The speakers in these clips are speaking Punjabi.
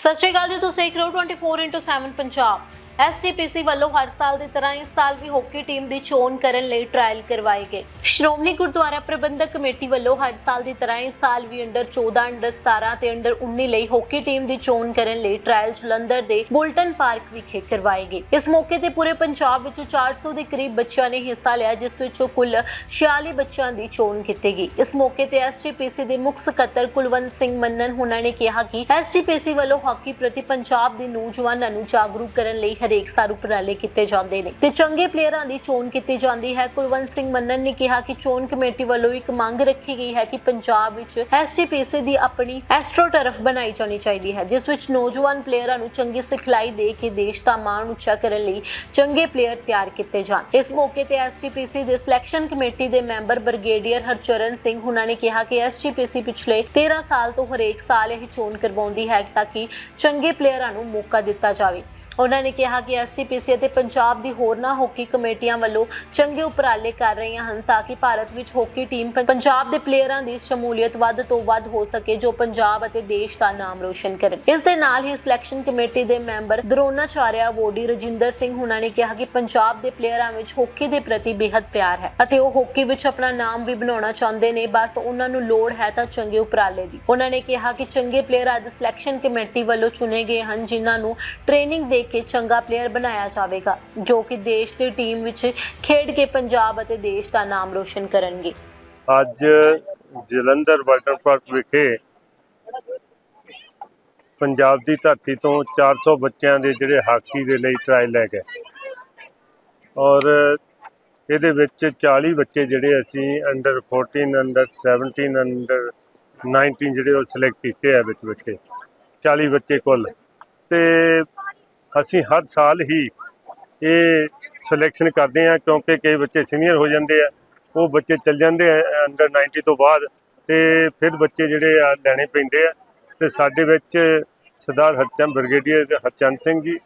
ਸਤਿ ਸ਼੍ਰੀ ਅਕਾਲ ਜੀ ਤੁਸੀਂ ਦੇਖ ਰਹੇ ਹੋ 24x7 ਪੰਜਾਬ। ਐਸਟੀਪੀਸੀ ਵੱਲੋਂ ਹਰ ਸਾਲ ਦੀ ਤਰ੍ਹਾਂ ਇਸ ਸਾਲ ਵੀ ਹਾਕੀ ਟੀਮ ਦੀ ਚੋਣ ਕਰਨ ਲਈ ਟ੍ਰਾਇਲ ਕਰਵਾਏ ਗਏ। ਸ਼੍ਰੋਮਣੀ ਗੁਰਦੁਆਰਾ ਪ੍ਰਬੰਧਕ ਕਮੇਟੀ ਵੱਲੋਂ ਹਰ ਸਾਲ ਦੀ ਤਰ੍ਹਾਂ ਇਸ ਸਾਲ ਵੀ ਅੰਡਰ 14 ਅੰਡਰ 17 ਤੇ ਅੰਡਰ 19 ਲਈ ਹਾਕੀ ਟੀਮ ਦੀ ਚੋਣ ਕਰਨ ਲਈ ਟ੍ਰਾਇਲ ਜਲੰਧਰ ਦੇ ਬੁਲਟਨ ਪਾਰਕ ਵਿਖੇ ਕਰਵਾਏ ਗਏ। ਇਸ ਮੌਕੇ ਤੇ ਪੂਰੇ ਪੰਜਾਬ ਵਿੱਚੋਂ 400 ਦੇ ਕਰੀਬ ਬੱਚਿਆਂ ਨੇ ਹਿੱਸਾ ਲਿਆ, ਜਿਸ ਵਿੱਚੋਂ ਕੁੱਲ 46 ਬੱਚਿਆਂ ਦੀ ਚੋਣ ਕੀਤੀ ਗਈ। ਇਸ ਮੌਕੇ ਤੇ ਐਸਜੀਪੀਸੀ ਦੇ ਮੁੱਖ ਸਕੱਤਰ ਕੁਲਵੰਤ ਸਿੰਘ ਮੰਨਨ ਹੁਣਾਂ ਨੇ ਕਿਹਾ ਕਿ ਐਸਜੀਪੀਸੀ ਵੱਲੋਂ ਹਾਕੀ ਪ੍ਰਤੀ ਪੰਜਾਬ ਦੇ ਨੌਜਵਾਨਾਂ ਨੂੰ ਜਾਗਰੂਕ ਕਰਨ ਲਈ ਹਰੇਕ ਸਾਰ ਉਪਰਾਲੇ ਕੀਤੇ ਜਾਂਦੇ ਨੇ ਤੇ ਚੰਗੇ ਪਲੇਅਰਾਂ ਦੀ ਚੋਣ ਕੀਤੀ ਜਾਂਦੀ ਹੈ। ਕੁਲਵੰਤ ਸਿੰਘ ਮੰਨਨ ਨੇ ਕਿਹਾ ਕਿ ਚੋਣ ਕਮੇਟੀ ਵੱਲੋਂ ਇੱਕ ਮੰਗ ਰੱਖੀ ਗਈ ਹੈ ਕਿ ਪੰਜਾਬ ਵਿੱਚ ਐਸਜੀਪੀਸੀ ਦੀ ਆਪਣੀ ਐਸਟ੍ਰੋ ਟਰਫ ਬਣਾਈ ਜਾਣੀ ਚਾਹੀਦੀ ਹੈ, ਜਿਸ ਵਿੱਚ ਨੌਜਵਾਨ ਪਲੇਅਰਾਂ ਨੂੰ ਚੰਗੀ ਸਿਖਲਾਈ ਦੇ ਕੇ ਦੇਸ਼ ਦਾ ਮਾਣ ਉੱਚਾ ਕਰਨ ਲਈ ਚੰਗੇ ਪਲੇਅਰ ਤਿਆਰ ਕੀਤੇ ਜਾਣ। ਇਸ ਮੌਕੇ ਤੇ ਐਸਜੀਪੀਸੀ ਦੇ ਸਿਲੈਕਸ਼ਨ ਕਮੇਟੀ ਦੇ ਮੈਂਬਰ ਬ੍ਰਿਗੇਡੀਅਰ ਹਰਚਰਨ ਸਿੰਘ ਹੁਣਾਂ ਨੇ ਕਿਹਾ ਕਿ ਐਸਜੀਪੀਸੀ ਪਿਛਲੇ 13 ਸਾਲ ਤੋਂ ਹਰੇਕ ਸਾਲ ਇਹ ਚੋਣ ਕਰਵਾਉਂਦੀ ਹੈ ਤਾਂ ਕਿ ਚੰਗੇ ਪਲੇਅਰਾਂ ਨੂੰ ਮੌਕਾ ਦਿੱਤਾ ਜਾਵੇ। ਉਹਨਾਂ ਨੇ ਕਿਹਾ ਕਿ ਐਸਜੀਪੀਸੀ ਅਤੇ ਪੰਜਾਬ ਦੀ ਹੋਰਨਾਂ ਹਾਕੀ ਕਮੇਟੀਆਂ ਵੱਲੋਂ ਚੰਗੇ ਉਪਰਾਲੇ ਕਰ ਰਹੀਆਂ ਹਨ ਤਾਂ ਕਿ ਭਾਰਤ ਵਿੱਚ ਹਾਕੀ ਟੀਮ ਪੰਜਾਬ ਦੇ ਪਲੇਅਰਾਂ ਦੀ ਸ਼ਮੂਲੀਅਤ ਵੱਧ ਤੋਂ ਵੱਧ ਹੋ ਸਕੇ ਜੋ ਪੰਜਾਬ ਅਤੇ ਦੇਸ਼ ਦਾ ਨਾਮ ਰੋਸ਼ਨ ਕਰਨ ਇਸ ਦੇ ਨਾਲ ਹੀ ਸਿਲੈਕਸ਼ਨ ਕਮੇਟੀ ਦੇ ਮੈਂਬਰ ਦਰੋਨਾਚਾਰਿਆ ਵੋਡੀ ਰਜਿੰਦਰ ਸਿੰਘ ਹੁਣਾਂ ਨੇ ਕਿਹਾ ਕਿ ਪੰਜਾਬ ਦੇ ਪਲੇਅਰਾਂ ਵਿੱਚ ਹਾਕੀ ਦੇ ਪ੍ਰਤੀ ਬੇਹੱਦ ਪਿਆਰ ਹੈ ਅਤੇ ਉਹ ਹਾਕੀ ਵਿੱਚ ਆਪਣਾ ਨਾਮ ਵੀ ਬਣਾਉਣਾ ਚਾਹੁੰਦੇ ਨੇ, ਬਸ ਉਹਨਾਂ ਨੂੰ ਲੋੜ ਹੈ ਤਾਂ ਚੰਗੇ ਉਪਰਾਲੇ ਦੀ। ਉਹਨਾਂ ਨੇ ਕਿਹਾ ਕਿ ਚੰਗੇ ਪਲੇਅਰ ਅੱਜ ਸਿਲੈਕਸ਼ਨ ਕਮੇਟੀ ਵੱਲੋਂ ਚੁਣੇ ਗਏ ਹਨ, ਜਿਨ੍ਹਾਂ ਨੂੰ ਟ੍ਰੇਨਿੰਗ ਦੇ ਕੇ ਚੰਗਾ ਪਲੇਅਰ ਬਣਾਇਆ ਜਾਵੇਗਾ, ਜੋ ਕਿ ਦੇਸ਼ ਦੀ ਟੀਮ ਵਿੱਚ ਖੇਡ ਕੇ ਪੰਜਾਬ ਅਤੇ ਦੇਸ਼ ਦਾ ਨਾਮ ਰੋਸ਼ਨ ਕਰਨਗੇ। ਅੱਜ ਜਲੰਧਰ ਵਾਟਰ ਪਾਰਕ ਵਿਖੇ ਪੰਜਾਬ ਦੀ ਧਰਤੀ ਤੋਂ 400 ਬੱਚਿਆਂ ਦੇ ਜਿਹੜੇ ਹਾਕੀ ਦੇ ਲਈ ਟਰਾਇਲ ਲੈ ਗਏ। ਔਰ ਇਹਦੇ ਵਿੱਚ 40 ਬੱਚੇ ਜਿਹੜੇ ਅਸੀਂ ਅੰਡਰ 14 ਅੰਡਰ 17 ਅੰਡਰ 19 ਜਿਹੜੇ ਉਹ ਸਿਲੈਕਟ ਕੀਤੇ ਆ ਵਿੱਚ ਬੱਚੇ। 40 ਬੱਚੇ ਕੁੱਲ। ਤੇ ਅਸੀਂ ਹਰ ਸਾਲ ਹੀ ਇਹ ਸਿਲੈਕਸ਼ਨ ਕਰਦੇ ਆ ਕਿਉਂਕਿ ਕਈ ਬੱਚੇ ਸੀਨੀਅਰ ਹੋ ਜਾਂਦੇ ਆ, ਉਹ ਬੱਚੇ ਚੱਲ ਜਾਂਦੇ ਆ ਅੰਡਰ 90 ਤੋਂ ਬਾਅਦ ਤੇ ਫਿਰ ਬੱਚੇ ਜਿਹੜੇ ਆ ਲੈਣੇ ਪੈਂਦੇ ਆ ਤੇ ਸਾਡੇ ਵਿੱਚ ਸਰਦਾਰ ਹਰਚੰਦ ਬ੍ਰਿਗੇਡੀਅਰ ਹਰਚੰਦ ਸਿੰਘ ਜੀ,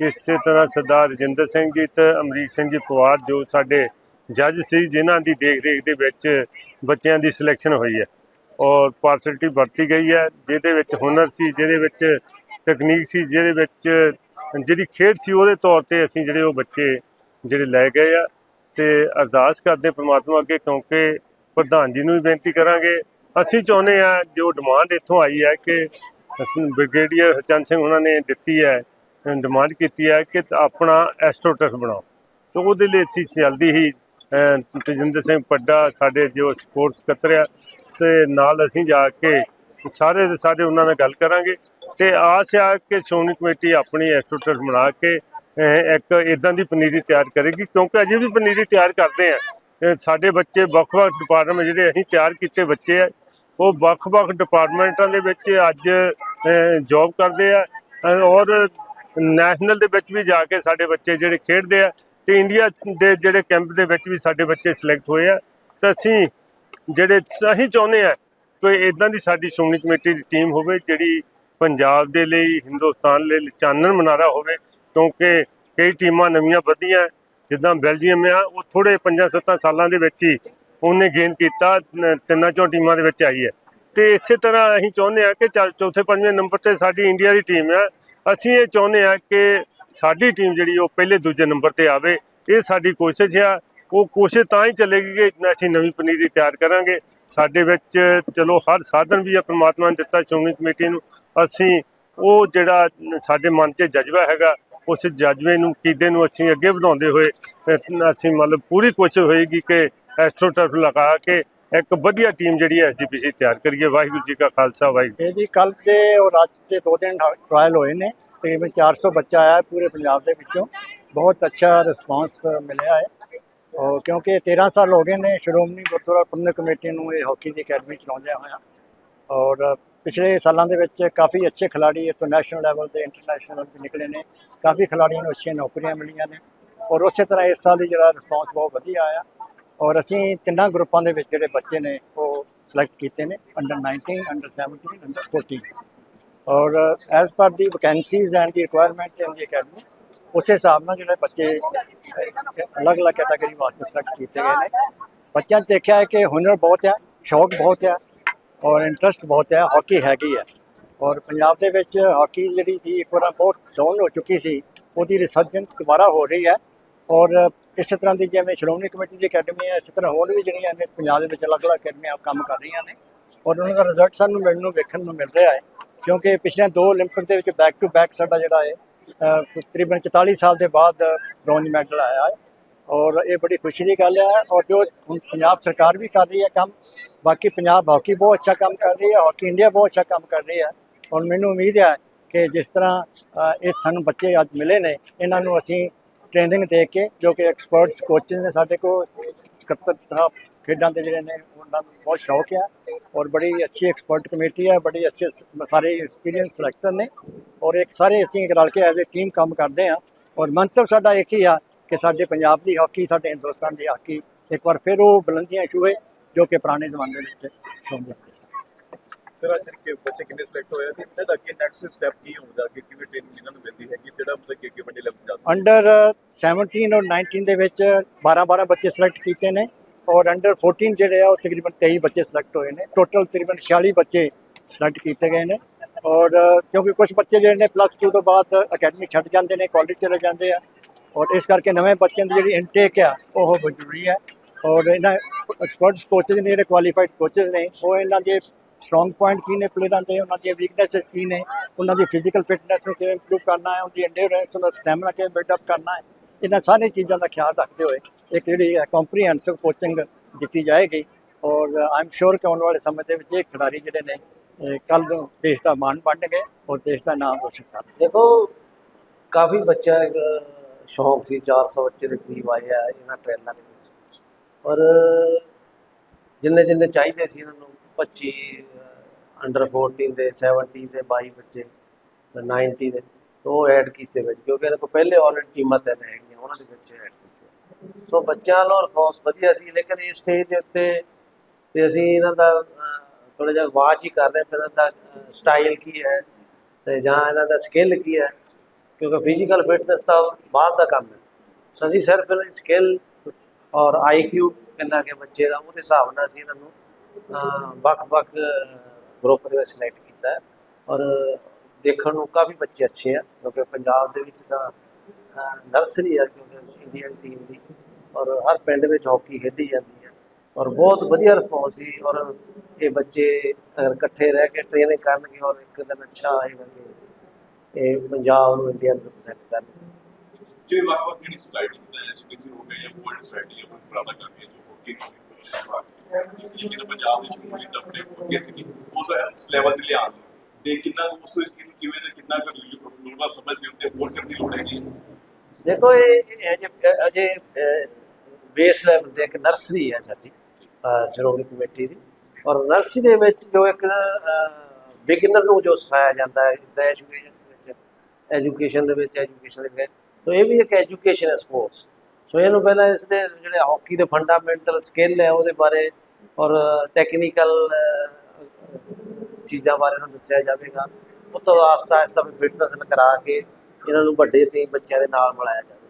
ਇਸੇ ਤਰ੍ਹਾਂ ਸਰਦਾਰ ਰਜਿੰਦਰ ਸਿੰਘ ਜੀ ਤੇ ਅਮਰੀਕ ਸਿੰਘ ਜੀ ਪਵਾਰ ਜੋ ਸਾਡੇ ਜੱਜ ਸੀ, ਜਿਨ੍ਹਾਂ ਦੀ ਦੇਖ ਰੇਖ ਦੇ ਵਿੱਚ ਬੱਚਿਆਂ ਦੀ ਸਿਲੈਕਸ਼ਨ ਹੋਈ ਹੈ ਔਰ ਪਾਰਸਲਿਟੀ ਵਰਤੀ ਗਈ ਹੈ, ਜਿਹਦੇ ਵਿੱਚ ਹੁਨਰ ਸੀ, ਜਿਹਦੇ ਵਿੱਚ ਤਕਨੀਕ ਸੀ, ਜਿਹਦੇ ਵਿੱਚ ਜਿਹੜੀ ਖੇਡ ਸੀ ਉਹਦੇ ਤੌਰ ਤੇ ਅਸੀਂ ਜਿਹੜੇ ਉਹ ਬੱਚੇ ਜਿਹੜੇ ਲੈ ਗਏ ਆ ਤੇ ਅਰਦਾਸ ਕਰਦੇ ਪ੍ਰਮਾਤਮਾ ਅੱਗੇ ਕਿਉਂਕਿ ਪ੍ਰਧਾਨ ਜੀ ਨੂੰ ਵੀ ਬੇਨਤੀ ਕਰਾਂਗੇ। ਅਸੀਂ ਚਾਹੁੰਦੇ ਆ ਜੋ ਡਿਮਾਂਡ ਇੱਥੋਂ ਆਈ ਹੈ ਕਿ ਅਸੀਂ ਬ੍ਰਿਗੇਡੀਅਰ ਹਰਚੰਦ ਸਿੰਘ ਉਹਨਾਂ ਨੇ ਦਿੱਤੀ ਹੈ ਡਿਮਾਂਡ ਕੀਤੀ ਹੈ ਕਿ ਆਪਣਾ ਐਸਟ੍ਰੋਟਸ ਬਣਾਓ। ਤੇ ਉਹਦੇ ਲਈ ਅਸੀਂ ਜਲਦੀ ਹੀ ਤਜਿੰਦਰ ਸਿੰਘ ਪੱਡਾ ਸਾਡੇ ਜੋ ਸਪੋਰਟਸ ਸਕੱਤਰ ਆ, ਤੇ ਨਾਲ ਅਸੀਂ ਜਾ ਕੇ ਸਾਰੇ ਦੇ ਸਾਰੇ ਉਹਨਾਂ ਨਾਲ ਗੱਲ ਕਰਾਂਗੇ। ਤੇ ਆਸ ਆ ਕਿ ਸ਼੍ਰੋਮਣੀ ਕਮੇਟੀ ਆਪਣੀ ਐਸਟ੍ਰੋਟਸ ਬਣਾ ਕੇ ਇੱਕ ਇਦਾਂ ਦੀ ਪਨੀਰੀ ਤਿਆਰ ਕਰੇਗੀ, ਕਿਉਂਕਿ ਅਜੇ ਵੀ ਪਨੀਰੀ ਤਿਆਰ ਕਰਦੇ ਆ। ਸਾਡੇ ਬੱਚੇ ਵੱਖ-ਵੱਖ ਡਿਪਾਰਟਮੈਂਟ ਜਿਹੜੇ ਅਸੀਂ ਤਿਆਰ ਕੀਤੇ ਬੱਚੇ ਆ, ਉਹ ਵੱਖ-ਵੱਖ ਡਿਪਾਰਟਮੈਂਟਾਂ ਦੇ ਵਿੱਚ ਅੱਜ ਜੌਬ ਕਰਦੇ ਆ। ਔਰ ਨੈਸ਼ਨਲ ਦੇ ਵਿੱਚ ਵੀ ਜਾ ਕੇ ਸਾਡੇ ਬੱਚੇ ਜਿਹੜੇ ਖੇਡਦੇ ਆ, ਤੇ ਇੰਡੀਆ ਦੇ ਜਿਹੜੇ ਕੈਂਪ ਦੇ ਵਿੱਚ ਵੀ ਸਾਡੇ ਬੱਚੇ ਸਿਲੈਕਟ ਹੋਏ ਆ। ਤਾਂ ਅਸੀਂ ਜਿਹੜੇ ਅਸੀਂ ਚਾਹੁੰਦੇ ਆ, ਕੋਈ ਇਦਾਂ ਦੀ ਸਾਡੀ ਸ਼੍ਰੋਮਣੀ ਕਮੇਟੀ ਦੀ ਟੀਮ ਹੋਵੇ ਜਿਹੜੀ ਪੰਜਾਬ ਦੇ ਲਈ, ਹਿੰਦੁਸਤਾਨ ਲਈ ਚਾਨਣ ਮਨਾਰਾ ਹੋਵੇ, ਕਿਉਂਕਿ ਕਈ ਟੀਮਾਂ ਨਵੀਆਂ ਵਧੀਆਂ, ਜਿੱਦਾਂ ਬੈਲਜੀਅਮ ਆ, ਉਹ ਥੋੜੇ 5-7 ਸਾਲਾਂ ਦੇ ਵਿੱਚ ਹੀ ਉਹਨੇ ਗੇਨ ਕੀਤਾ ਤਿੰਨਾਂ ਚੋਂ ਟੀਮਾਂ ਦੇ ਵਿੱਚ ਆਈ ਹੈ। ਤੇ ਇਸੇ ਤਰ੍ਹਾਂ ਅਸੀਂ ਚਾਹੁੰਦੇ ਆ ਕਿ ਚਾ- ਚੌਥੇ ਪੰਜਵੇਂ ਨੰਬਰ ਤੇ ਸਾਡੀ ਇੰਡੀਆ ਦੀ ਟੀਮ ਆ। ਅਸੀਂ ਇਹ ਚਾਹੁੰਦੇ ਆ ਕਿ ਸਾਡੀ ਟੀਮ ਜਿਹੜੀ ਉਹ ਪਹਿਲੇ ਦੂਜੇ ਨੰਬਰ ਤੇ ਆਵੇ, ਇਹ ਸਾਡੀ ਕੋਸ਼ਿਸ਼ ਆ। ਉਹ ਕੋਸ਼ਿਸ਼ ਤਾਂ ਹੀ ਚੱਲੇਗੀ ਕਿ ਅਸੀਂ ਨਵੀਂ ਪਨੀਰੀ ਤਿਆਰ ਕਰਾਂਗੇ। ਸਾਡੇ ਵਿੱਚ ਚਲੋ ਹਰ ਸਾਧਨ ਵੀ ਆ, ਪ੍ਰਮਾਤਮਾ ਨੇ ਦਿੱਤਾ ਸ਼੍ਰੋਮਣੀ ਕਮੇਟੀ ਨੂੰ। ਅਸੀਂ ਉਹ ਜਿਹੜਾ ਸਾਡੇ ਮਨ 'ਚ ਜਜ਼ਬਾ ਹੈਗਾ, ਉਸ ਜਜ਼ਬੇ ਨੂੰ ਕੀਦੇ ਨੂੰ ਅਸੀਂ ਅੱਗੇ ਵਧਾਉਂਦੇ ਹੋਏ ਅਸੀਂ ਮਤਲਬ ਪੂਰੀ ਕੋਸ਼ਿਸ਼ ਹੋਏਗੀ ਕਿ ਐਸਟ੍ਰੋਟਰਫ ਲਗਾ ਕੇ ਇੱਕ ਵਧੀਆ ਟੀਮ ਜਿਹੜੀ ਐਸਜੀਪੀਸੀ ਤਿਆਰ ਕਰੀਏ। ਵਾਹਿਗੁਰੂ ਜੀ ਕਾ ਖਾਲਸਾ, ਵਾਹਿਗੁਰੂ। ਜੀ ਕੱਲ ਤੇ ਔਰ ਅੱਜ ਦੇ ਦੋ ਦਿਨ ਟ੍ਰਾਇਲ ਹੋਏ ਨੇ, ਤਕਰੀਬਨ 400 ਬੱਚਾ ਆਇਆ ਪੂਰੇ ਪੰਜਾਬ ਦੇ ਵਿੱਚੋਂ। ਬਹੁਤ ਅੱਛਾ ਰਿਸਪਾਂਸ ਮਿਲਿਆ ਹੈ। ਔਰ ਕਿਉਂਕਿ 13 ਸਾਲ ਹੋ ਗਏ ਨੇ ਸ਼੍ਰੋਮਣੀ ਗੁਰਦੁਆਰਾ ਪ੍ਰਬੰਧਕ ਕਮੇਟੀ ਨੂੰ ਇਹ ਹਾਕੀ ਦੀ ਅਕੈਡਮੀ ਚਲਾਉਂਦਿਆਂ ਹੋਇਆ। ਔਰ ਪਿਛਲੇ ਸਾਲਾਂ ਦੇ ਵਿੱਚ ਕਾਫੀ ਅੱਛੇ ਖਿਡਾਰੀ ਇੱਥੋਂ ਨੈਸ਼ਨਲ ਲੈਵਲ ਤੇ ਇੰਟਰਨੈਸ਼ਨਲ ਵੀ ਨਿਕਲੇ ਨੇ। ਕਾਫੀ ਖਿਡਾਰੀਆਂ ਨੂੰ ਅੱਛੀਆਂ ਨੌਕਰੀਆਂ ਮਿਲੀਆਂ ਨੇ। ਔਰ ਉਸੇ ਤਰ੍ਹਾਂ ਇਸ ਸਾਲ ਦੀ ਜਿਹੜਾ ਰਿਸਪਾਂਸ ਬਹੁਤ ਵਧੀਆ ਆਇਆ। ਔਰ ਅਸੀਂ ਤਿੰਨਾਂ ਗਰੁੱਪਾਂ ਦੇ ਵਿੱਚ ਜਿਹੜੇ ਬੱਚੇ ਨੇ, ਉਹ ਸਿਲੈਕਟ ਕੀਤੇ ਨੇ ਅੰਡਰ 19 ਅੰਡਰ 17 ਅੰਡਰ 14 ਔਰ as per the vacancies and the requirement in the academy ਉਸੇ ਹਿਸਾਬ ਨਾਲ ਜਿਹੜੇ ਬੱਚੇ ਅਲੱਗ-ਅਲੱਗ ਕੈਟਾਗਰੀ ਵਾਸਤੇ ਸਿਲੈਕਟ ਕੀਤੇ ਗਏ ਨੇ ਬੱਚਿਆਂ 'ਚ ਦੇਖਿਆ ਹੈ ਕਿ ਹੁਨਰ ਬਹੁਤ ਹੈ ਸ਼ੌਕ ਬਹੁਤ ਹੈ ਔਰ ਇੰਟਰਸਟ ਬਹੁਤ ਹੈ ਹਾਕੀ ਹੈਗੀ ਹੈ ਔਰ ਪੰਜਾਬ ਦੇ ਵਿੱਚ ਹਾਕੀ ਜਿਹੜੀ ਸੀ ਇੱਕ ਵਾਰ ਬਹੁਤ ਡਾਊਨ ਹੋ ਚੁੱਕੀ ਸੀ ਉਹਦੀ ਰਿਸਰਜੈਂਸ ਦੁਬਾਰਾ ਹੋ ਰਹੀ ਹੈ ਔਰ ਇਸੇ ਤਰ੍ਹਾਂ ਦੀ ਜਿਵੇਂ ਸ਼੍ਰੋਮਣੀ ਕਮੇਟੀ ਦੀ ਅਕੈਡਮੀ ਹੈ ਇਸੇ ਤਰ੍ਹਾਂ ਹੋਰ ਵੀ ਜਿਹੜੀਆਂ ਨੇ ਪੰਜਾਬ ਦੇ ਵਿੱਚ ਅਲੱਗ-ਅਲੱਗ ਅਕੈਡਮੀਆਂ ਕੰਮ ਕਰ ਰਹੀਆਂ ਨੇ ਔਰ ਉਹਨਾਂ ਦਾ ਰਿਜ਼ਲਟ ਸਾਨੂੰ ਮਿਲਣ ਨੂੰ ਵੇਖਣ ਨੂੰ ਮਿਲ ਰਿਹਾ ਹੈ ਕਿਉਂਕਿ ਪਿਛਲੇ ਦੋ 올림픽 ਦੇ ਵਿੱਚ ਬੈਕ ਟੂ ਬੈਕ ਸਾਡਾ ਜਿਹੜਾ ਹੈ ਅਹ, ਤਕਰੀਬਨ 44 ਸਾਲ ਦੇ ਬਾਅਦ ਬ੍ਰੌਂਜ ਮੈਡਲ ਆਇਆ ਹੈ। ਔਰ ਇਹ ਬੜੀ ਖੁਸ਼ੀ ਦੀ ਗੱਲ ਹੈ ਔਰ ਜੋ ਹੁਣ ਪੰਜਾਬ ਸਰਕਾਰ ਵੀ ਕਰ ਰਹੀ ਹੈ ਕੰਮ, ਬਾਕੀ ਪੰਜਾਬ ਹਾਕੀ ਬਹੁਤ ਅੱਛਾ ਕੰਮ ਕਰ ਰਹੀ ਹੈ, ਹਾਕੀ ਇੰਡੀਆ ਬਹੁਤ ਅੱਛਾ ਕੰਮ ਕਰ ਰਹੀ ਹੈ। ਔਰ ਮੈਨੂੰ ਉਮੀਦ ਹੈ ਕਿ ਜਿਸ ਤਰ੍ਹਾਂ ਇਹ ਸਾਨੂੰ ਬੱਚੇ ਅੱਜ ਮਿਲੇ ਨੇ, ਇਹਨਾਂ ਨੂੰ ਅਸੀਂ ਟ੍ਰੇਨਿੰਗ ਦੇ ਕੇ, ਜੋ ਕਿ ਐਕਸਪਰਟਸ ਕੋਚਿਸ ਨੇ ਸਾਡੇ ਕੋਲ, ਸਕੱਤਰ ਸਾਹਿਬ ਖੇਡਾਂ ਦੇ ਜਿਹੜੇ ਨੇ ਉਹਨਾਂ ਨੂੰ ਬਹੁਤ ਸ਼ੌਕ ਹੈ ਔਰ ਬੜੀ ਅੱਛੀ ਐਕਸਪਰਟ ਕਮੇਟੀ ਹੈ ਬੜੀ ਅੱਛੇ ਸ- ਸਾਰੇ ਐਕਸਪੀਰੀਅੰਸ ਸਿਲੈਕਟਰ ਨੇ ਔਰ ਇੱਕ ਸਾਰੇ ਅਸੀਂ ਰਲ ਕੇ ਐਜ਼ ਅ ਟੀਮ ਕੰਮ ਕਰਦੇ ਹਾਂ ਔਰ ਮੰਤਵ ਸਾਡਾ ਇੱਕ ਹੀ ਆ ਕਿ ਸਾਡੇ ਪੰਜਾਬ ਦੀ ਹਾਕੀ ਸਾਡੇ ਹਿੰਦੁਸਤਾਨ ਦੀ ਹਾਕੀ ਇੱਕ ਵਾਰ ਫਿਰ ਉਹ ਬੁਲੰਦੀਆਂ ਛੂਹੇ ਜੋ ਕਿ ਪੁਰਾਣੇ ਜ਼ਮਾਨੇ ਵਿੱਚ ਛੂਹਦੇ ਸਨ। ਸਰ ਅੱਜ ਕਿ ਬੱਚੇ ਕਿੰਨੇ ਸਿਲੈਕਟ ਹੋਏ ਆ? ਤੇ ਇਹਦਾ ਅੱਗੇ ਨੈਕਸਟ ਸਟੈਪ ਕੀ ਹੋਊਗਾ? ਕਿ ਕਿਵੇਂ ਟ੍ਰੇਨਿੰਗ ਇਹਨਾਂ ਨੂੰ ਮਿਲਦੀ ਹੈਗੀ? ਜਿਹੜਾ ਮਤਲਬ ਕਿ ਅੱਗੇ ਵੱਡੇ ਲੈਵਲ ਜਾਂਦਾ ਅੰਡਰ 17 ਔਰ 19 ਦੇ ਵਿੱਚ 12 12 ਬੱਚੇ ਸਿਲੈਕਟ ਕੀਤੇ ਨੇ ਔਰ ਅੰਡਰ 14 ਜਿਹੜੇ ਆ, ਉਹ ਤਕਰੀਬਨ 23 ਬੱਚੇ ਸਿਲੈਕਟ ਹੋਏ ਨੇ। ਟੋਟਲ ਤਕਰੀਬਨ 46 ਬੱਚੇ ਸਿਲੈਕਟ ਕੀਤੇ ਗਏ ਨੇ। ਔਰ, ਕਿਉਂਕਿ ਕੁਝ ਬੱਚੇ ਜਿਹੜੇ ਨੇ ਪਲੱਸ 2 ਤੋਂ ਬਾਅਦ ਅਕੈਡਮੀ ਛੱਡ ਜਾਂਦੇ ਨੇ ਕਾਲਜ ਚਲੇ ਜਾਂਦੇ ਆ। ਔਰ ਇਸ ਕਰਕੇ ਨਵੇਂ ਬੱਚਿਆਂ ਦੀ ਜਿਹੜੀ ਇਨਟੇਕ ਆ, ਉਹ ਜ਼ਰੂਰੀ ਹੈ। ਔਰ ਇਹਨਾਂ ਐਕਸਪਰਟਸ ਕੋਚਸ ਨੇ, ਜਿਹੜੇ ਕੁਆਲੀਫਾਈਡ ਕੋਚਸ ਨੇ, ਉਹ ਇਹਨਾਂ ਦੇ ਸਟਰੋਂਗ ਪੁਆਇੰਟ ਕੀ ਨੇ ਪਲੇਅਰਾਂ ਦੇ, ਉਹਨਾਂ ਦੀਆਂ ਵੀਕਨੈਸਸ ਕੀ ਨੇ, ਉਹਨਾਂ ਦੀ ਫਿਜ਼ੀਕਲ ਫਿਟਨੈਸ ਨੂੰ ਕਿਵੇਂ ਇੰਪਰੂਵ ਕਰਨਾ ਹੈ, ਉਹਦੀ ਐਂਡਿਓਰੈਂਸ ਉਹਦਾ ਸਟੈਮਿਨਾ ਕਿਵੇਂ ਬਿਲਡ ਅਪ ਕਰਨਾ ਹੈ। ਇਹਨਾਂ ਸਾਰੀਆਂ ਚੀਜ਼ਾਂ ਦਾ ਖਿਆਲ ਰੱਖਦੇ ਹੋਏ ਇੱਕ ਜਿਹੜੀ ਹੈ ਕੰਪਰੀਹੈਂਸਿਵ ਕੋਚਿੰਗ ਦਿੱਤੀ ਜਾਏਗੀ ਔਰ ਆਈ ਐਮ ਸ਼ੋਰ ਕਿ ਆਉਣ ਵਾਲੇ ਸਮੇਂ ਦੇ ਵਿੱਚ ਇਹ ਖਿਡਾਰੀ ਜਿਹੜੇ ਨੇ ਕੱਲ ਨੂੰ ਦੇਸ਼ ਦਾ ਮਾਣ ਬਣਨਗੇ ਔਰ ਦੇਸ਼ ਦਾ ਨਾਮ ਰੋਸ਼ਨ ਕਰਨਗੇ। ਦੇਖੋ, ਕਾਫੀ ਬੱਚਾ ਇੱਕ ਸ਼ੌਂਕ ਸੀ 400 ਬੱਚੇ ਦੇ ਕਰੀਬ ਆਏ ਆ ਇਹਨਾਂ ਟ੍ਰੇਨਾਂ ਦੇ ਵਿੱਚ। ਔਰ ਜਿੰਨੇ ਜਿੰਨੇ ਚਾਹੀਦੇ ਸੀ ਇਹਨਾਂ ਨੂੰ 25 ਅੰਡਰ 14 ਦੇ 17 ਦੇ 22 ਬੱਚੇ, ਤੇ 90 ਦੇ। ਉਹ ਐਡ ਕੀਤੇ ਵਿੱਚ, ਕਿਉਂਕਿ ਇਹਨਾਂ ਕੋਲ ਪਹਿਲੇ ਆਲਰੇਡੀ ਟੀਮਾਂ ਤਿੰਨ ਹੈਗੀਆਂ, ਉਹਨਾਂ ਦੇ ਵਿੱਚ ਐਡ ਕੀਤੇ। ਸੋ ਬੱਚਿਆਂ ਨੂੰ ਰਿਸਪੌਂਸ ਵਧੀਆ ਸੀ, ਲੇਕਿਨ ਇਸ ਸਟੇਜ ਦੇ ਉੱਤੇ ਤੇ ਅਸੀਂ ਇਹਨਾਂ ਦਾ ਥੋੜਾ ਜਿਹਾ ਵਾਚ ਹੀ ਕਰ ਰਹੇ ਫਿਰ ਇਹਨਾਂ ਦਾ ਸਟਾਈਲ ਕੀ ਹੈ ਤੇ ਜਾਂ ਇਹਨਾਂ ਦਾ ਸਕਿੱਲ ਕੀ ਹੈ, ਕਿਉਂਕਿ ਫਿਜ਼ੀਕਲ ਫਿਟਨੈਸ ਤਾਂ ਬਾਅਦ ਦਾ ਕੰਮ ਹੈ। ਸੋ ਅਸੀਂ ਸਿਰਫ ਇਹਨਾਂ ਦੀ ਸਕਿੱਲ ਔਰ ਆਈਕਿਊ ਕਿੰਨਾ ਕਿ ਬੱਚੇ ਦਾ, ਉਹਦੇ ਹਿਸਾਬ ਨਾਲ ਅਸੀਂ ਇਹਨਾਂ ਨੂੰ ਵੱਖ-ਵੱਖ ਗਰੁੱਪ ਦੇ ਵਿੱਚ ਸਿਲੈਕਟ ਕੀਤਾ ਔਰ ਦੇਖਣ ਨੂੰ ਕਾਫੀ ਬੱਚੇ ਅੱਛੇ ਆ, ਕਿਉਂਕਿ ਪੰਜਾਬ ਦੇ ਵਿੱਚ ਤਾਂ ਨਰਸਰੀ ਆ, ਕਿਉਂਕਿ ਇੰਡੀਆ ਦੀ ਟੀਮ ਦੀ, ਔਰ ਹਰ ਪਿੰਡ ਵਿੱਚ ਹਾਕੀ ਖੇਡੀ ਜਾਂਦੀ ਹੈ ਔਰ ਬਹੁਤ ਵਧੀਆ ਰਿਸਪੌਂਸ ਸੀ, ਔਰ ਇਹ ਬੱਚੇ ਇਕੱਠੇ ਰਹਿ ਕੇ ਟ੍ਰੇਨਿੰਗ ਕਰਨਗੇ ਔਰ ਇੱਕ ਦਿਨ ਅੱਛਾ ਆਏਗਾ ਕਿ ਇਹ ਪੰਜਾਬ ਨੂੰ ਇੰਡੀਆ ਨੂੰ ਰਿਪਰੈਜ਼ੈਂਟ ਕਰਨਗੇ। ਜਿਵੇਂ ਵੱਖ ਵੱਖ ਸੁਸਾਇਟੀ ਹੁੰਦਾ ਹੈ ਕਿਸੇ ਹੋ ਗਈ ਜਾਂ ਵਰਲਡ ਸੁਸਾਇਟੀ ਜਾਂ ਬਰਾਬਰ ਕਰਦੀ ਹੈ ਜੋ ਹੋਕੀ ਇਸ ਲਈ ਕਿ ਪੰਜਾਬ ਦੀ ਸ਼ੁਰੂ ਤੋਂ ਆਪਣੇ ਹੋਕੀ ਸੀ ਉਸ ਲੈਵਲ ਤੇ ਲਿਆਉਣ ਤੇ ਕਿੰਨਾ ਉਸ ਨੂੰ ਕਿਵੇਂ ਤੇ ਕਿੰਨਾ ਕਰ ਲੋੜਾ ਸਮਝਦੇ ਉੱਤੇ, ਹੋਰ ਕਰਨੀ ਲੋੜ ਹੈਗੀ ਦੇਖੋ, ਇਹ ਅਜੇ ਬੇਸ ਲੈਵਲ ਤੇ ਇੱਕ ਨਰਸਰੀ ਹੈ ਸਾਡੀ ਅਹ ਸ਼੍ਰੋਮਣੀ ਕਮੇਟੀ ਦੀ। ਔਰ ਨਰਸਰੀ ਦੇ ਵਿੱਚ ਜੋ ਇੱਕ ਬਿਗਨਰ ਨੂੰ ਜੋ ਸਿਖਾਇਆ ਜਾਂਦਾ ਹੈ ਐਜੂਕੇਸ਼ਨ ਦੇ ਵਿੱਚ ਐਜੂਕੇਸ਼ਨ ਦੇ ਵਿੱਚ ਐਜੂਕੇਸ਼ਨ ਦੇ ਸੋ ਇਹ ਵੀ ਇੱਕ ਐਜੂਕੇਸ਼ਨ ਹੈ ਸਪੋਰਟਸ ਸੋ ਇਹਨੂੰ ਪਹਿਲਾਂ ਇਸ ਦੇ ਜਿਹੜੇ ਹਾਕੀ ਦੇ ਫੰਡਾਮੈਂਟਲ ਸਕਿੱਲ ਹੈ, ਉਹਦੇ ਬਾਰੇ ਔਰ ਟੈਕਨੀਕਲ ਚੀਜ਼ਾਂ ਬਾਰੇ ਨੂੰ ਦੱਸਿਆ ਜਾਵੇਗਾ। ਉਹ ਤੋਂ ਆਸਤਾ ਆਸਤਾ ਫਿਟਨੈਸ ਕਰਾ ਕੇ ਇਹਨਾਂ ਨੂੰ ਵੱਡੇ ਟੀਮ ਬੱਚਿਆਂ ਦੇ ਨਾਲ ਮਿਲਾਇਆ ਜਾਵੇ।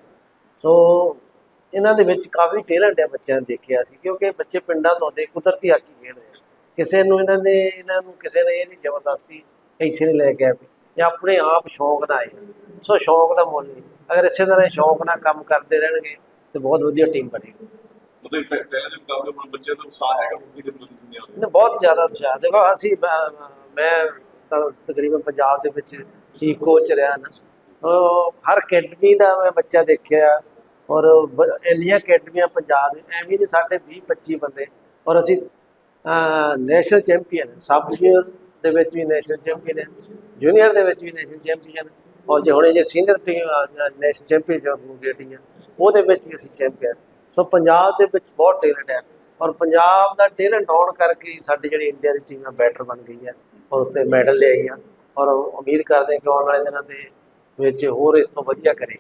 ਸੋ ਇਹਨਾਂ ਦੇ ਵਿੱਚ ਕਾਫੀ ਟੈਲੈਂਟ ਹੈ ਬੱਚਿਆਂ ਨੇ ਦੇਖਿਆ ਸੀ, ਕਿਉਂਕਿ ਬੱਚੇ ਪਿੰਡਾਂ ਤੋਂ ਆਉਂਦੇ, ਕੁਦਰਤੀ ਹਾਕੀ ਖੇਡਦੇ ਕਿਸੇ ਨੂੰ ਇਹਨਾਂ ਨੇ, ਇਹਨਾਂ ਨੂੰ ਕਿਸੇ ਨੇ ਇਹ ਨਹੀਂ ਜ਼ਬਰਦਸਤੀ ਇੱਥੇ ਨਹੀਂ ਲੈ ਕੇ ਆਏ ਇਹ ਆਪਣੇ ਆਪ ਸ਼ੌਂਕ ਨਾਲ ਆਏ ਸੋ ਸ਼ੌਂਕ ਦਾ ਮੁੱਲ ਨਹੀਂ। ਅਗਰ ਇਸੇ ਤਰ੍ਹਾਂ ਸ਼ੌਂਕ ਨਾਲ ਕੰਮ ਕਰਦੇ ਰਹਿਣਗੇ, ਤੇ ਬਹੁਤ ਵਧੀਆ ਟੀਮ ਬਣੇਗੀ। ਮਤਲਬ ਪਹਿ- ਪਹਿਲੇ ਦੇ ਮੁਕਾਬਲੇ ਹੁਣ ਬੱਚਿਆਂ ਦਾ ਉਤਸ਼ਾਹ ਹੈਗਾ ਹੋਕੀ ਦੇ ਪ੍ਰਤੀ ਦੁਨੀਆ ਦੇ ਨੇ ਬਹੁਤ ਜ਼ਿਆਦਾ ਉਤਸ਼ਾਹ ਦੇਖੋ, ਅਸੀਂ ਮੈਂ- ਮੈਂ ਤਾਂ ਤਕਰੀਬਨ ਪੰਜਾਬ ਦੇ ਵਿੱਚ ਹੀ ਕੋਚ ਰਿਹਾ ਨਾ। ਉਹ ਹਰ ਅਕੈਡਮੀ ਦਾ ਮੈਂ ਬੱਚਾ ਦੇਖਿਆ ਔਰ ਬ- ਇੰਨੀਆਂ ਅਕੈਡਮੀਆਂ ਪੰਜਾਬ ਦੇ ਐਵੇਂ ਨਹੀਂ ਸਾਡੇ 20 25 ਬੰਦੇ। ਔਰ ਅਸੀਂ ਨੈਸ਼ਨਲ ਚੈਂਪੀਅਨ ਸਬ ਜੂਨੀਅਰ ਦੇ ਵਿੱਚ ਵੀ ਨੈਸ਼ਨਲ ਚੈਂਪੀਅਨ ਹੈ ਜੂਨੀਅਰ ਦੇ ਵਿੱਚ ਵੀ ਨੈਸ਼ਨਲ ਚੈਂਪੀਅਨ ਔਰ ਜੇ ਹੁਣੇ ਜੇ ਸੀਨੀਅਰ ਟੀਮ ਨੈਸ਼ਨਲ ਚੈਂਪੀਅਨਸ਼ਿਪ ਹੋ ਗਈ ਹੈ ਉਹਦੇ ਵਿੱਚ ਵੀ ਅਸੀਂ ਚੈਂਪੀਅਨ ਸੋ ਪੰਜਾਬ ਦੇ ਵਿੱਚ ਬਹੁਤ ਟੈਲੈਂਟ ਹੈ ਔਰ ਪੰਜਾਬ ਦਾ ਟੈਲੈਂਟ ਆਉਣ ਕਰਕੇ ਸਾਡੀ ਜਿਹੜੀ ਇੰਡੀਆ ਦੀ ਟੀਮ ਹੈ ਬੈਟਰ ਬਣ ਗਈ ਹੈ ਔਰ ਉੱਤੇ ਮੈਡਲ ਲਿਆਈ ਆ ਔਰ ਉਮੀਦ ਕਰਦੇ ਹਾਂ ਕਿ ਆਉਣ ਵਾਲੇ ਦਿਨਾਂ ਦੇ ਵਿੱਚ ਹੋਰ ਇਸ ਤੋਂ ਵਧੀਆ ਕਰੇ।